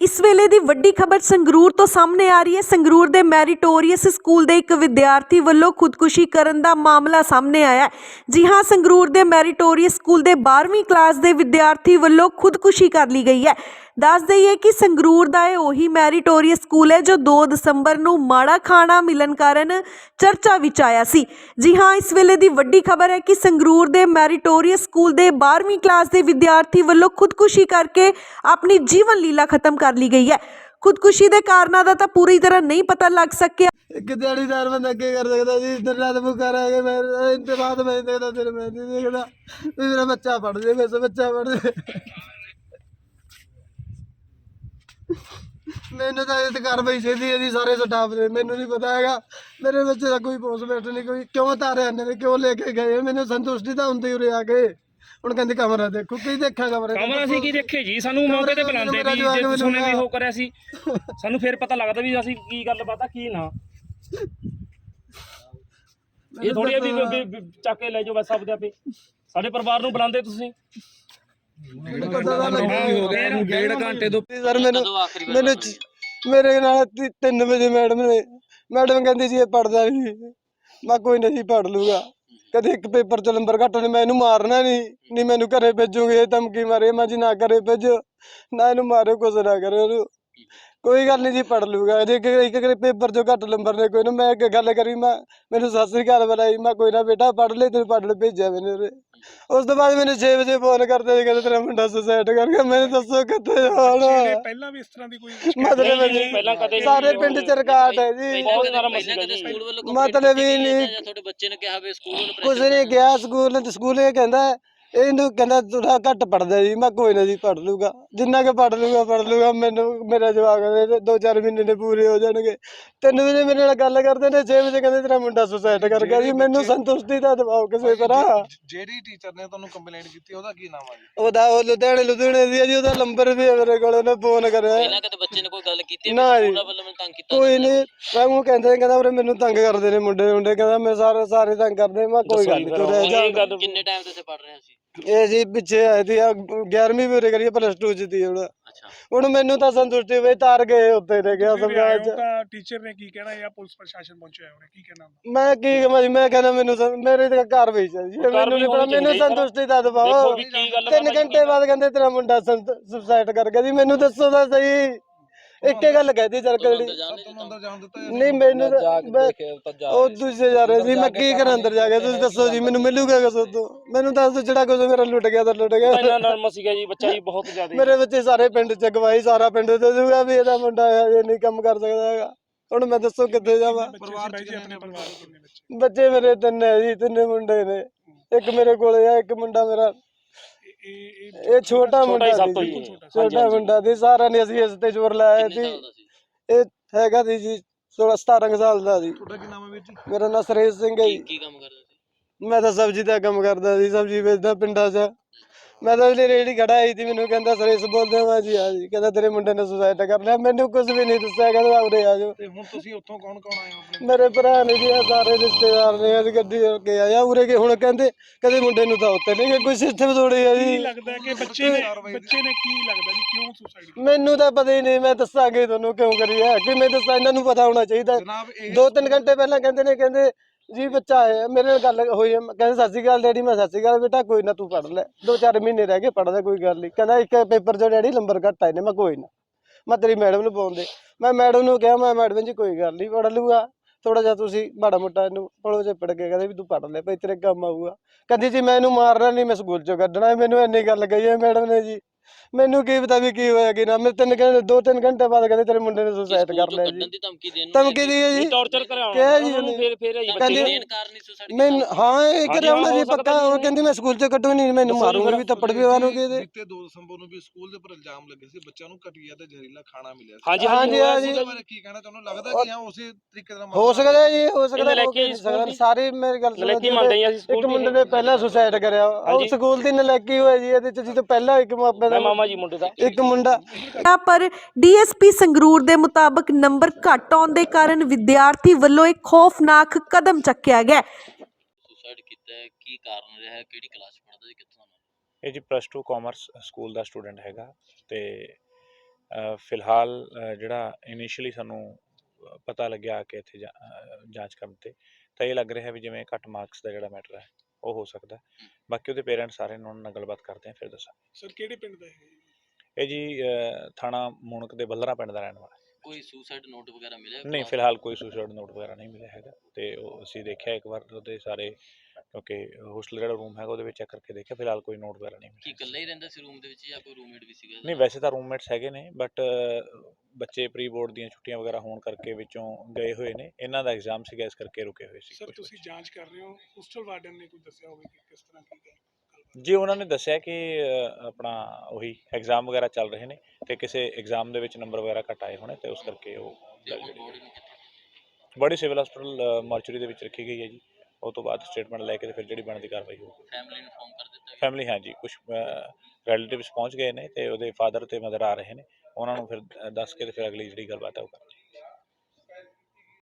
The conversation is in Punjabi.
ਇਸ ਵੇਲੇ ਦੀ ਵੱਡੀ ਖਬਰ ਸੰਗਰੂਰ ਤੋਂ ਸਾਹਮਣੇ ਆ ਰਹੀ ਹੈ। ਸੰਗਰੂਰ ਦੇ ਮੈਰੀਟੋਰੀਅਸ ਸਕੂਲ ਦੇ ਇੱਕ ਵਿਦਿਆਰਥੀ ਵੱਲੋਂ ਖੁਦਕੁਸ਼ੀ ਕਰਨ ਦਾ ਮਾਮਲਾ ਸਾਹਮਣੇ ਆਇਆ ਹੈ। ਜੀ ਹਾਂ, ਸੰਗਰੂਰ ਦੇ ਮੈਰੀਟੋਰੀਅਸ ਸਕੂਲ ਦੇ 12ਵੀਂ ਕਲਾਸ ਦੇ ਵਿਦਿਆਰਥੀ ਵੱਲੋਂ ਖੁਦਕੁਸ਼ੀ ਕਰ ਲਈ ਗਈ ਹੈ। ਦੱਸ ਦਈਏ ਕਿ ਸੰਗਰੂਰ ਦਾ ਇਹ ਉਹੀ ਮੈਰੀਟੋਰੀਅਸ ਸਕੂਲ ਹੈ ਜੋ 2 ਦਸੰਬਰ ਨੂੰ ਮਾੜਾ ਖਾਣਾ ਮਿਲਣ ਕਾਰਨ ਚਰਚਾ ਵਿੱਚ ਆਇਆ ਸੀ। ਜੀ ਹਾਂ, ਇਸ ਵੇਲੇ ਦੀ ਵੱਡੀ ਖਬਰ ਹੈ ਕਿ ਸੰਗਰੂਰ ਦੇ ਮੈਰੀਟੋਰੀਅਸ ਸਕੂਲ ਦੇ 12ਵੀਂ ਕਲਾਸ ਦੇ ਵਿਦਿਆਰਥੀ ਵੱਲੋਂ ਖੁਦਕੁਸ਼ੀ ਕਰਕੇ ਆਪਣੀ ਜੀਵਨ ਲੀਲਾ ਖਤਮ ਕਰ ਲਈ ਗਈ ਹੈ। ਖੁਦਕੁਸ਼ੀ ਦੇ ਕਾਰਨਾਂ ਦਾ ਤਾਂ ਪੂਰੀ ਤਰ੍ਹਾਂ ਨਹੀਂ ਪਤਾ ਲੱਗ ਸਕਿਆ। ਇੱਕ ਦਿਹਾੜੀਦਾਰ ਬੰਦਾ ਕੀ ਕਰ ਸਕਦਾ ਜੀ ਦਿਨ ਰਾਤ ਰਹਿ ਕੇ ਮੈਂ ਇੰਤੇ ਮੈਂ ਦੇਖਦਾ, ਫਿਰ ਮੈਂ ਨਹੀਂ ਦੇਖਦਾ। ਮੇਰਾ ਬੱਚਾ ਪੜ ਜੇ, ਮੇਰੇ ਬੱਚਾ ਪੜ ਜੇ। ਮੈਨੂੰ ਤਾਂ ਇਹ ਕਾਰਵਾਈ ਹੈ ਜੀ ਸਾਰੇ ਸਟਾਫ ਦੇ ਮੈਨੂੰ ਨਹੀਂ ਪਤਾ ਹੈਗਾ। ਮੇਰੇ ਬੱਚੇ ਦਾ ਕੋਈ ਪੋਸਟਮੈਂਟ ਨਹੀਂ ਕੋਈ ਕਿਉਂ ਤਾਰਿਆ ਇਹਨਾਂ ਨੇ ਕਿਉਂ ਲੈ ਕੇ ਗਏ? ਮੈਨੂੰ ਸੰਤੁਸ਼ਟੀ ਤਾਂ ਹੁੰਦੀ ਉਰੇ ਆ ਕੇ। ਹੁਣ ਕਹਿੰਦੇ ਕਮਰਾ ਦੇਖੋ ਕੀ ਦੇਖਾਂ ਕਮਰੇ? ਕਮਰਾ ਅਸੀਂ ਕੀ ਦੇਖੇ ਜੀ? ਸਾਨੂੰ ਮੌਕੇ ਤੇ ਬੁਲਾਉਂਦੇ ਵੀ ਜੇ ਨੇ ਵੀ। ਉਹ ਕਰਿਆ ਸੀ। ਸਾਨੂੰ ਫਿਰ ਪਤਾ ਲੱਗਦਾ ਵੀ ਅਸੀਂ ਕੀ ਗੱਲ ਪਤਾ ਕੀ ਨਾ। ਇਹ ਥੋੜੀ ਵੀ ਚੱਕ ਕੇ ਲੈ ਜਾਓ ਬਸ ਆਪਦੇ ਆਪੇ। ਸਾਡੇ ਪਰਿਵਾਰ ਨੂੰ ਬੁਲਾਉਂਦੇ ਤੁਸੀਂ। ਹੋ ਗਿਆ ਇਹਨੂੰ ਡੇਢ ਘੰਟੇ ਤੋਂ। ਸਰ ਮੈਨੂੰ ਮੈਨੂੰ ਚ- ਮੇਰੇ ਨਾਲ 3 ਵਜੇ ਮੈਡਮ ਨੇ ਮੈਡਮ ਕਹਿੰਦੀ ਸੀ ਇਹ ਪੜਦਾ ਨਹੀਂ ਮੈਂ ਕੋਈ ਨਹੀਂ ਪੜ ਲੂਗਾ। ਕਦੇ ਇੱਕ ਪੇਪਰ ਚ ਨੰਬਰ ਘੱਟ ਨੇ ਮੈਂ ਇਹਨੂੰ ਮਾਰਨਾ ਨਹੀਂ ਨਹੀਂ ਮੈਨੂੰ ਘਰੇ ਭੇਜੂਗੇ ਇਹ ਧਮਕੀ ਮਾਰੇ। ਮੈਂ ਜੀ ਨਾ ਘਰੇ ਭੇਜੋ ਨਾ ਇਹਨੂੰ ਮਾਰਿਓ ਕੁਛ ਨਾ ਕਰਿਓ ਉਹਨੂੰ ਕੋਈ ਗੱਲ ਨਹੀਂ ਜੀ ਪੜ ਲੂਗਾ। ਜੇ ਇੱਕ ਇੱਕ ਪੇਪਰ ਚੋਂ ਘੱਟ ਨੰਬਰ ਨੇ ਕੋਈ ਨਾ ਮੈਂ ਇੱਕ ਗੱਲ ਕਰੀ ਮੈਂ ਮੈਨੂੰ ਸਤਿ ਸ੍ਰੀ ਅਕਾਲ ਬੁਲਾਈ। ਮੈਂ ਕੋਈ ਨਾ ਬੇਟਾ ਪੜ ਲੈ ਤੈਨੂੰ ਪੜ ਲੈ ਭੇਜਿਆ ਮੈਨੂੰ ਉਰੇ। ਉਸ ਤੋਂ ਬਾਅਦ ਮੈਨੂੰ 6 ਵਜੇ ਫੋਨ ਕਰਦੇ ਸੀ ਕਹਿੰਦੇ ਤੇਰਾ ਮੁੰਡਾ ਸੁਸਾਇਡ ਕਰ ਗਿਆ। ਮੈਨੂੰ ਦੱਸੋ ਕਿੱਥੇ ਜਾਣਾ ਪਹਿਲਾਂ ਵੀ ਇਸ ਤਰ੍ਹਾਂ ਦੀ ਕੋਈ ਮਤਲਬ ਨਹੀਂ ਜੀ, ਪਹਿਲਾਂ ਕਦੇ ਨਹੀਂ ਸਾਰੇ। ਪਿੰਡ ਚ ਰਿਕਾਰਡ ਹੈ ਜੀ। ਮਤਲਬ ਹੀ ਨਹੀਂ ਤੁਹਾਡੇ ਬੱਚੇ ਨੇ ਕਿਹਾ ਵੀ ਸਕੂਲ ਵੱਲੋਂ ਕੁਛ pressure ਨਹੀਂ ਗਿਆ ਸਕੂਲ ਤੇ ਸਕੂਲ ਇਹ ਕਹਿੰਦਾ ਇਹਨੂੰ ਕਹਿੰਦਾ ਥੋੜਾ ਘੱਟ ਪੜਦਾ ਜੀ ਮੈਂ ਕੋਈ ਨਾ ਜੀ ਪੜ ਲੂਗਾ। ਜਿੰਨਾ ਕਿ ਪੜ ਲੂਗਾ ਪੜ ਲੂਗਾ ਮੈਨੂੰ ਮੇਰਾ ਜਵਾਬ ਦੇ ਦੋ ਚਾਰ ਮਹੀਨੇ ਨੇ ਪੂਰੇ ਹੋ ਜਾਣਗੇ। ਤਿੰਨ ਵਜੇ ਮੇਰੇ ਨਾਲ ਗੱਲ ਕਰਦੇ ਨੇ 6 ਵਜੇ ਕਹਿੰਦੇ ਤੇਰਾ ਮੁੰਡਾ ਸੁਸਾਇਡ ਕਰ ਗਿਆ ਜੀ ਮੈਨੂੰ ਸੰਤੁਸ਼ਟੀ ਦਾ ਦਬਾਓ ਕਿਸੇ ਤਰ੍ਹਾਂ। ਜਿਹੜੀ ਟੀਚਰ ਨੇ ਤੁਹਾਨੂੰ ਕੰਪਲੇਂਟ ਕੀਤੀ ਉਹਦਾ ਕੀ ਨਾਮ ਆ ਜੀ? ਉਹਦਾ ਉਹ ਲੁਧਿਆਣੇ ਲੁਧਿਆਣੇ ਦੀ ਹੈ ਜੀ ਉਹਦਾ ਨੰਬਰ ਵੀ ਹੈ ਮੇਰੇ ਕੋਲ ਉਹਨੇ ਫੋਨ ਕਰਿਆ। ਪਹਿਲਾਂ ਕਦੇ ਬੱਚੇ ਨੇ ਕੋਈ ਗੱਲ ਕੀਤੀ ਨਾ ਜੀ। ਸਕੂਲ ਵੱਲੋਂ ਮੈਨੂੰ ਤੰਗ ਕੀਤਾ ਕੋਈ ਨਹੀਂ ਮੈਂ ਉਹ ਕਹਿੰਦੇ ਕਹਿੰਦਾ ਉਰੇ ਮੈਨੂੰ ਤੰਗ ਕਰਦੇ ਨੇ ਮੁੰਡੇ ਮੁੰਡੇ ਕਹਿੰਦਾ ਮੈਂ ਸਾਰੇ ਸਾਰੇ ਤੰਗ ਕਰਦੇ ਮੈਂ ਕੋਈ ਗੱਲ ਨਹੀਂ ਤੂੰ ਰਹਿ ਜਾ। ਇਹ ਗੱਲ ਕਿੰਨੇ ਟਾਈਮ ਤੋਂ ਇੱਥੇ ਪੜ ਰਹੇ ਸੀ ਇਹ ਜੀ ਪਿੱਛੇ ਆਏ ਸੀ 11ਵੀਂ ਪੂਰੇ ਕਰੀ ਪਲੱਸ 2 ਚ ਸੀ ਹੁਣ। ਅੱਛਾ। ਹੁਣ ਮੈਨੂੰ ਤਾਂ ਸੰਤੁਸ਼ਟੀ ਹੋਈ ਤਾਰ ਗਏ ਉੱਤੇ ਨੇ ਗਿਆ ਸਮਝਾ ਚ। ਤਾਂ ਟੀਚਰ ਨੇ ਕੀ ਕਹਿਣਾ ਜਾਂ ਪੁਲਿਸ ਪ੍ਰਸ਼ਾਸਨ ਪਹੁੰਚਿਆ ਉਹਨੇ ਕੀ ਕਹਿਣਾ ਮੈਂ ਕੀ ਕਹਾਂ ਜੀ ਮੈਂ ਕਹਿੰਦਾ ਮੈਨੂੰ ਸੰ- ਮੇਰੇ ਤੇ ਘਰ ਵੀ ਚੱਲ ਜੀ ਮੈਨੂੰ ਨਹੀਂ ਪਤਾ ਮੈਨੂੰ ਸੰਤੁਸ਼ਟੀ ਦਾ ਦੇਖੋ ਦਬਾਓ ਵੀ ਕੀ ਗੱਲ ਤਿੰਨ ਘੰਟੇ ਬਾਅਦ ਕਹਿੰਦੇ ਤੇਰਾ ਮੁੰਡਾ ਸੁਸਾਇਡ ਕਰ ਗਿਆ ਜੀ ਮੈਨੂੰ ਦੱਸੋ ਤਾਂ ਸਹੀ। ਇੱਕੇ ਗੱਲ ਕਹਿਦੀ ਜਾਣ ਨਹੀਂ ਤੁਹਾਨੂੰ ਅੰਦਰ ਜਾਣ ਦਿੱਤਾ ਜਾਂ ਨਹੀਂ ਮੈਨੂੰ ਤਾਂ- ਮੈਂ- ਉਹ ਦੂਜੇ ਜਾ ਰਹੇ ਸੀ ਮੈਂ ਕੀ ਕਰਾਂ ਅੰਦਰ ਜਾ ਕੇ? ਤੁਸੀਂ ਦੱਸੋ ਜੀ ਮੈਨੂੰ ਮਿਲੂਗਾ ਕਿਸ ਤੋਂ ਮੈਨੂੰ ਦੱਸ ਦਿਓ ਜਿਹੜਾ ਕੁਝ ਮੇਰਾ ਲੁੱਟ ਗਿਆ ਤਾਂ ਲੁੱਟ ਗਿਆ। ਇੰਨਾ ਨਰਮ ਸੀਗਾ ਜੀ ਬੱਚਾ ਜੀ ਬਹੁਤ ਜ਼ਿਆਦਾ। ਮੇਰੇ ਬੱਚੇ ਸਾਰੇ ਪਿੰਡ ਚ ਗਵਾਹੀ ਸਾਰਾ ਪਿੰਡ ਦੇ ਦੂਗਾ ਵੀ ਇਹਦਾ ਮੁੰਡਾ ਇਹ ਨਹੀਂ ਕੰਮ ਕਰ ਸਕਦਾ ਹੈਗਾ। ਹੁਣ ਮੈਂ ਦੱਸੋ ਕਿੱਥੇ ਜਾਵਾਂ? ਪਰਿਵਾਰ ਚ ਆਪਣੇ ਪਰਿਵਾਰ ਚ ਕਿੰਨੇ ਬੱਚੇ? ਬੱਚੇ ਮੇਰੇ ਤਿੰਨ ਹੈ ਜੀ ਤਿੰਨੇ ਮੁੰਡੇ ਨੇ। ਇੱਕ ਮੇਰੇ ਕੋਲੇ ਆ ਇੱਕ ਮੁੰਡਾ ਮੇਰਾ ਇਹ ਇਹ ਇਹ ਛੋਟਾ ਮੁੰਡਾ ਹੀ ਸੀ ਸਭ ਤੋਂ ਜੀ। ਜੀ। ਛੋਟਾ ਮੁੰਡਾ ਸੀ ਸਾਰਿਆਂ ਨੇ ਅਸੀਂ ਇਸ ਤੇ ਜ਼ੋਰ ਲਾਇਆ ਸੀ। ਇਹ ਹੈਗਾ ਸੀ ਜੀ 16 17 ਕੁ ਸਾਲ ਦਾ ਸੀ। ਤੁਹਾਡਾ ਕੀ ਨਾਮ ਹੈ ਵੀਰ ਜੀ? ਮੇਰਾ ਨਾਂ ਸੁਰੇਸ਼ ਸਿੰਘ ਹੈ ਜੀ। ਕੀ ਕੰਮ ਕਰਦੇ ਸੀ? ਮੈਂ ਤਾਂ ਸਬਜ਼ੀ ਦਾ ਕੰਮ ਕਰਦਾ ਸੀ ਸਬਜ਼ੀ ਵੇਚਦਾ ਪਿੰਡਾਂ 'ਚ। ਮੈਂ ਤਾਂ ਉਹਦੀ ਰੇੜੀ ਖੜਾ ਆਈ ਸੀ ਮੈਨੂੰ ਕਹਿੰਦਾ ਸੁਰੇਸ਼ ਬੋਲਦੇ ਮੈਂ ਜੀ ਆ ਜੀ। ਕਹਿੰਦਾ ਤੇਰੇ ਮੁੰਡੇ ਨੇ ਸੁਸਾਇਡ ਕਰ ਲਿਆ। ਮੈਨੂੰ ਕੁਝ ਵੀ ਨਹੀਂ ਦੱਸਿਆ ਕਹਿੰਦਾ ਉਰੇ ਆ ਜਾਓ। ਤੇ ਹੁਣ ਤੁਸੀਂ ਉੱਥੋਂ ਕੌਣ ਕੌਣ ਆਏ ਹੋ ਆਪਣੇ? ਮੇਰੇ ਭਰਾ ਨੇ ਜੀ ਆਹ ਸਾਰੇ ਰਿਸ਼ਤੇਦਾਰ ਨੇ ਅੱਜ ਗੱਡੀ ਹੋ ਕੇ ਆਇਆ ਉਰੇ ਕੇ। ਹੁਣ ਕਹਿੰਦੇ ਕਦੇ ਮੁੰਡੇ ਨੂੰ ਤਾਂ ਉੱਤੇ ਨਹੀਂ ਗਏ ਕੋਈ ਸਿਸਟਮ ਥੋੜੀ ਆ ਕੀ ਜੀ ਲੱਗਦਾ ਹੈ ਕਿ ਬੱਚੇ ਨੇ ਬੱਚੇ ਨੇ ਕੀ ਲੱਗਦਾ ਜੀ? ਕਿਉਂ ਸੁਸਾਈਡ ਮੈਨੂੰ ਤਾਂ ਪਤਾ ਹੀ ਨਹੀਂ ਮੈਂ ਦੱਸਾਂਗੇ ਤੁਹਾਨੂੰ ਕਿਉਂ ਕਰੀ ਹੈ। ਕਿਵੇਂ ਦੱਸਾਂ ਇਹਨਾਂ ਨੂੰ ਪਤਾ ਹੋਣਾ ਚਾਹੀਦਾ। ਜਨਾਬ ਇਹ ਦੋ ਤਿੰਨ ਘੰਟੇ ਪਹਿਲਾਂ ਕਹਿੰਦੇ ਨੇ ਕਹਿੰਦੇ ਜੀ ਬੱਚਾ ਆਇਆ, ਮੇਰੇ ਨਾਲ ਗੱਲ ਹੋਈ ਹੈ ਮੈਂ- ਕਹਿੰਦੇ, ਸਤਿ ਸ਼੍ਰੀ ਅਕਾਲ ਡੈਡੀ। ਮੈਂ ਸਤਿ ਸ਼੍ਰੀ ਅਕਾਲ ਬੇਟਾ, ਕੋਈ ਨਾ ਤੂੰ ਪੜ ਲੈ। ਦੋ ਚਾਰ ਮਹੀਨੇ ਰਹਿ ਗਏ ਪੜਦਾ ਕੋਈ ਗੱਲ ਨਹੀਂ। ਕਹਿੰਦਾ, ਇੱਕ ਪੇਪਰ ਚੋਂ ਡੈਡੀ ਨੰਬਰ ਘੱਟ ਆਏ ਨੇ। ਮੈਂ ਕੋਈ ਨਾ। ਮੈਂ ਤੇਰੀ ਮੈਡਮ ਨੂੰ ਪਾਉਂਦੇ ਮੈਂ ਮੈਡਮ ਨੂੰ ਕਿਹਾ, ਮੈਂ ਮੈਡਮ ਜੀ, ਕੋਈ ਗੱਲ ਨਹੀਂ ਪੜ ਲੂਗਾ ਥੋੜਾ ਜਿਹਾ ਤੁਸੀਂ ਮਾੜਾ ਮੋਟਾ ਇਹਨੂੰ ਪੜੋ ਜੇ ਪੜ ਕੇ। ਕਹਿੰਦੇ, ਵੀ ਤੂੰ ਪੜ ਲੈ, ਭਈ ਤੇਰੇ ਕੰਮ ਆਊਗਾ। ਕਹਿੰਦੀ, ਜੀ, ਮੈਂ ਇਹਨੂੰ ਮਾਰਨਾ ਨਹੀਂ, ਮੈਂ ਸਕੂਲ ਚੋਂ ਕੱਢਣਾ ਮੈਨੂੰ ਇੰਨੀ ਗੱਲ ਕਹੀ ਹੈ ਮੈਡਮ ਨੇ ਜੀ। ਮੈਨੂੰ ਕੀ ਪਤਾ ਵੀ ਕੀ ਹੋਇਆ ਕਿ ਨਾ ਮੈਂ ਤਿੰਨ ਘੰਟੇ ਦੋ ਤਿੰਨ ਘੰਟੇ ਬਾਅਦ ਕਹਿੰਦੇ ਤੇਰੇ ਮੁੰਡੇ ਨੇ ਸੁਸਾਇਡ ਕਰ ਲਿਆ ਕੱਢਣ ਜੀ ਦੀ ਧਮਕੀ ਦੇਣ ਨੂੰ ਧਮਕੀ ਦੀ ਹੈ ਜੀ ਟੌਰਚਰ ਕਰਾਉਣਾ ਕਿਹਾ ਜੀ ਉਹਨਾਂ। ਫਿਰ ਫਿਰ ਹੈ ਜੀ ਬੱਚੇ। ਦੇਣ ਕਾਰਨ ਹੀ ਸੁਸਾਈਡ ਮੈਂ ਹਾਂ ਇਹ ਕਰਾਉਣਾ ਜੀ ਪੱਕਾ ਉਹ। ਕਹਿੰਦੀ ਮੈਂ ਸਕੂਲ ਚ ਕੱਢੂ ਨਹੀਂ ਮੈਨੂੰ ਮਾਰੂੰਗਾ। ਵੀ ਥੱਪੜ ਵੀ ਮਾਰੂੰਗੇ ਇਹਦੇ ਬੀਤੇ 2 ਦਸੰਬਰ ਨੂੰ ਵੀ ਸਕੂਲ ਦੇ ਉੱਪਰ ਇਲਜ਼ਾਮ ਲੱਗੇ ਸੀ ਬੱਚਿਆਂ ਨੂੰ ਘਟੀਆ ਤੇ ਜ਼ਹਿਰੀਲਾ ਖਾਣਾ ਮਿਲਿਆ ਸੀ ਹਾਂਜੀ ਹਾਂਜੀ, ਹਾਂਜੀ ਬਾਰੇ ਕੀ ਕਹਿਣਾ ਤੁਹਾਨੂੰ ਲੱਗਦਾ ਕਿ ਹਾਂ ਉਸੇ ਤਰੀਕੇ ਦਾ ਹੋ ਸਕਦਾ ਜੀ ਹੋ ਸਕਦਾ। ਸਾਰੇ ਮੇਰੀ ਗੱਲ ਸੁਣੋ ਇੱਕ। ਮੁੰਡੇ ਨੇ ਪਹਿਲਾਂ ਸੁਸਾਇਡ ਕਰਿਆ ਉਹ। ਸਕੂਲ ਦੀ ਨਲਾਇਕੀ ਹੋਈ ਜੀ ਇਹਦੇ ਚ ਜੀ ਤੋਂ ਪਹਿਲਾਂ ਇੱਕ ਮਾਪੇ ਦਾ ਮਾਮਾ ਜੀ ਮੁੰਡੇ ਦਾ। ਇੱਕ ਮੁੰਡਾ। ਪਰ ਡੀਐਸਪੀ ਸੰਗਰੂਰ ਦੇ ਮੁਤਾਬਕ ਨੰਬਰ ਘੱਟ ਆਉਣ ਦੇ ਕਾਰਨ ਵਿਦਿਆਰਥੀ ਵੱਲੋਂ ਇੱਕ ਖੌਫਨਾਕ ਕਦਮ ਚੱਕਿਆ ਗਿਆ। ਹੈ। ਸੁਸਾਈਡ ਕੀਤਾ ਹੈ ਕੀ ਕਾਰਨ ਰਿਹਾ ਹੈ ਕਿਹੜੀ ਕਲਾਸ ਪੜ੍ਹਦਾ ਸੀ ਕਿੱਥੋਂ ਦਾ ਇਹ ਜੀ ਪਲੱਸ 2 ਕਾਮਰਸ ਸਕੂਲ ਦਾ ਸਟੂਡੈਂਟ ਹੈਗਾ ਤੇ ਅ, ਫਿਲਹਾਲ ਅ, ਜਿਹੜਾ ਇਨੀਸ਼ੀਅਲੀ ਸਾਨੂੰ ਅ, ਪਤਾ ਲੱਗਿਆ ਕਿ ਇੱਥੇ ਜਾ- ਅ, ਜਾਂਚ ਕਰਨ ਤੇ ਤਾਂ ਇਹ ਲੱਗ ਰਿਹਾ ਵੀ ਜਿਵੇਂ ਘੱਟ ਮਾਰਕਸ ਦਾ ਜਿਹੜਾ ਮੈਟਰ ਹੈ। ਉਹ ਹੋ ਸਕਦਾ ਬਾਕੀ ਉਹਦੇ ਪੇਰੈਂਟਸ ਸਾਰੇ ਨੇ ਉਹਨਾਂ ਨਾਲ ਗੱਲਬਾਤ ਕਰਦੇ ਆ ਫਿਰ ਦੱਸਾਂ। ਸਰ ਕਿਹੜੇ ਪਿੰਡ ਦਾ ਹੈ ਇਹ ਜੀ ਅ, ਥਾਣਾ ਮੂਣਕ ਦੇ ਬੱਲਰਾ ਪਿੰਡ ਦਾ ਰਹਿਣ ਵਾਲਾ। ਹੈ। ਕੋਈ ਸੁਸਾਈਡ ਨੋਟ ਵਗੈਰਾ ਮਿਲਿਆ ਨਹੀਂ ਫਿਲਹਾਲ ਕੋਈ ਸੁਸਾਈਡ ਨੋਟ ਵਗੈਰਾ ਨਹੀਂ ਮਿਲਿਆ ਹੈਗਾ। ਤੇ ਉਹ ਅਸੀਂ ਦੇਖਿਆ ਇੱਕ ਵਾਰ ਉਹਦੇ ਸਾਰੇ ਕਿਉਂਕਿ ਹੋਸਟਲ ਜਿਹੜਾ ਰੂਮ ਹੈਗਾ ਉਹਦੇ ਵਿੱਚ ਚੈੱਕ ਕਰਕੇ ਦੇਖਿਆ ਫਿਲਹਾਲ ਕੋਈ ਨੋਟ ਵਗੈਰਾ ਨਹੀਂ ਕੀ ਮਿਲਿਆ ਇਕੱਲਾ ਹੀ ਰਹਿੰਦਾ ਸੀ ਰੂਮ ਦੇ ਵਿੱਚ ਜਾਂ ਕੋਈ ਰੂਮਮੇਟ ਵੀ ਸੀਗਾ ਨਹੀਂ ਵੈਸੇ ਤਾਂ ਰੂਮਮੇਟਸ ਹੈਗੇ ਨੇ ਬਟ ਬੱਚੇ ਪ੍ਰੀ ਬੋਰਡ ਦੀਆਂ ਛੁੱਟੀਆਂ ਵਗੈਰਾ ਹੋਣ ਕਰਕੇ ਵਿੱਚੋਂ ਗਏ ਹੋਏ ਨੇ ਇਹਨਾਂ ਦਾ ਐਗਜ਼ਾਮ ਸੀਗਾ ਇਸ ਕਰਕੇ ਰੁਕੇ ਹੋਏ ਸੀ ਸਰ ਕੁਛ ਤੁਸੀਂ। ਜਾਂਚ ਕਰ ਰਹੇ ਹੋ ਹੋਸਟਲ ਵਾਰਡਨ ਨੇ ਕੋਈ ਦੱਸਿਆ ਹੋਵੇ ਕਿ ਕਿਸ ਤਰ੍ਹਾਂ ਕੀ ਗੱਲਬਾਤ ਜੀ ਉਹਨਾਂ ਨੇ ਦੱਸਿਆ ਕਿ ਅ, ਆਪਣਾ ਉਹੀ ਐਗਜ਼ਾਮ ਵਗੈਰਾ ਚੱਲ ਰਹੇ ਨੇ ਤੇ ਕਿਸੇ ਐਗਜ਼ਾਮ ਦੇ ਵਿੱਚ ਨੰਬਰ ਵਗੈਰਾ ਘੱਟ ਆਏ ਹੋਣੇ ਤੇ ਉਸ ਕਰਕੇ ਉਹ ਬੜੀ ਸਿਵਲ ਹਸਪੀਟਲ ਮਾਰਚਰੀ ਦੇ ਵਿੱਚ ਰੱਖੀ ਗਈ ਹੈ ਜੀ ਉਹ ਤੋਂ ਬਾਅਦ ਸਟੇਟਮੈਂਟ ਲੈ ਕੇ ਤੇ ਫਿਰ ਜਿਹੜੀ ਬਣਦੀ ਕਾਰਵਾਈ ਹੋਊਗੀ ਫੈਮਿਲੀ ਨੂੰ ਫੋਨ ਕਰ ਦਿੱਤਾ ਗਿਆ। ਫੈਮਿਲੀ ਹਾਂ ਜੀ ਕੁਝ ਰਿਲੇਟਿਵਸ ਪਹੁੰਚ ਗਏ ਨੇ ਤੇ ਉਹਦੇ ਫਾਦਰ ਤੇ ਮਦਰ ਆ ਰਹੇ ਨੇ। ਉਹਨਾਂ ਨੂੰ ਫਿਰ ਦੱਸ ਕੇ ਤੇ ਫਿਰ ਅਗਲੀ ਜਿਹੜੀ ਗੱਲਬਾਤ ਹੈ ਉਹ ਕਰਾਂਗੇ